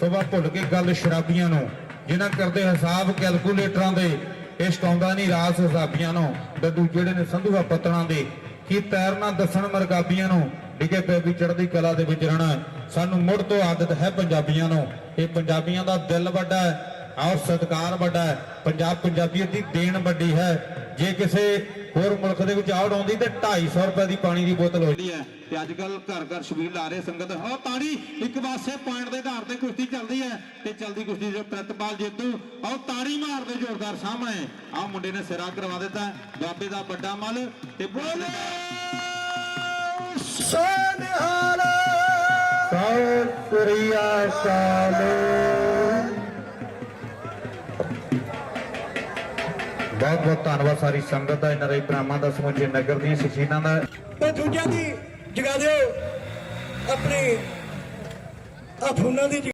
ਸਵੇਰ ਭੁੱਲ ਕੇ ਗੱਲ ਸ਼ਰਾਬੀਆਂ ਨੂੰ, ਜਿਨ੍ਹਾਂ ਕਰਦੇ ਹਿਸਾਬ ਕੈਲਕੂਲੇਟਰਾਂ ਦੇ ਇਸ਼ਕ ਆਉਂਦਾ ਨਹੀਂ ਰਾਸ ਹਿਸਾਬੀਆਂ ਨੂੰ ਡੱਡੂ ਜਿਹੜੇ ਨੇ ਸੰਧੂਆ ਪਤਣਾ ਦੇ, ਕੀ ਤੈਰਨਾ ਦੱਸਣ ਮਰਗਾਬੀਆਂ ਨੂੰ, ਡਿੱਗੇ ਪੈ ਵੀ ਚੜ੍ਹਦੀ ਕਲਾ ਦੇ ਵਿੱਚ ਰਹਿਣਾ, ਸਾਨੂੰ ਮੁੜ ਤੋਂ ਆਦਤ ਹੈ ਪੰਜਾਬੀਆਂ ਨੂੰ। ਇਹ ਪੰਜਾਬੀਆਂ ਦਾ ਦਿਲ ਵੱਡਾ ਹੈ, ਔਰ ਸਤਿਕਾਰ ਵੱਡਾ ਹੈ, ਪੰਜਾਬ ਪੰਜਾਬੀਅਤ ਦੀ ਦੇਣ ਵੱਡੀ ਹੈ। ਜੇ ਕਿਸੇ ਹੋਰ ਮੁਲਕ ਦੇ ਵਿੱਚ ਆਉਟ ਆਉਂਦੀ ਤੇ 250 ਰੁਪਏ ਦੀ ਪਾਣੀ ਦੀ ਬੋਤਲ ਹੋਈ ਹੈ ਤੇ ਅੱਜ ਕੱਲ ਘਰ ਘਰ ਛਬੀਲ ਲਾ ਰਹੇ ਸੰਗਤ। ਹੋ ਤਾੜੀ ਇੱਕ ਪਾਸੇ ਪੁਆਇੰਟ ਦੇ ਆਧਾਰ ਤੇ ਕੁਸ਼ਤੀ ਚੱਲਦੀ ਹੈ ਤੇ ਚਲਦੀ ਕੁਸ਼ਤੀ ਜੋ ਪ੍ਰਤਪਾਲ ਜੇਤੂ ਆਓ ਤਾੜੀ ਮਾਰਦੇ ਜ਼ੋਰਦਾਰ ਸਾਹਮਣੇ। ਆਹ ਮੁੰਡੇ ਨੇ ਸਿਰਾ ਕਰਵਾ ਦਿੱਤਾ ਬਾਬੇ ਦਾ ਵੱਡਾ ਮਲ ਤੇ ਬੋਲੇ! ਸਨਹਾਲ। ਸਤਿ ਸ੍ਰੀ ਅਕਾਲ। ਬਹੁਤ ਬਹੁਤ ਧੰਨਵਾਦ ਸਾਰੀ ਸੰਗਤ ਦਾ, ਇਹਨਾਂ ਦੇ ਭਰਾਵਾਂ ਦਾ, ਸਮੁੱਚੇ ਨਗਰ ਦੀਆਂ ਸ਼ਖਸੀਅਤਾਂ ਦਾ। ਤੇ ਦੂਜਿਆਂ ਦੀ ਜਗਾ ਦਿਓ। ਆਪਣੀ ਆ ਫੋਨਾਂ ਦੀ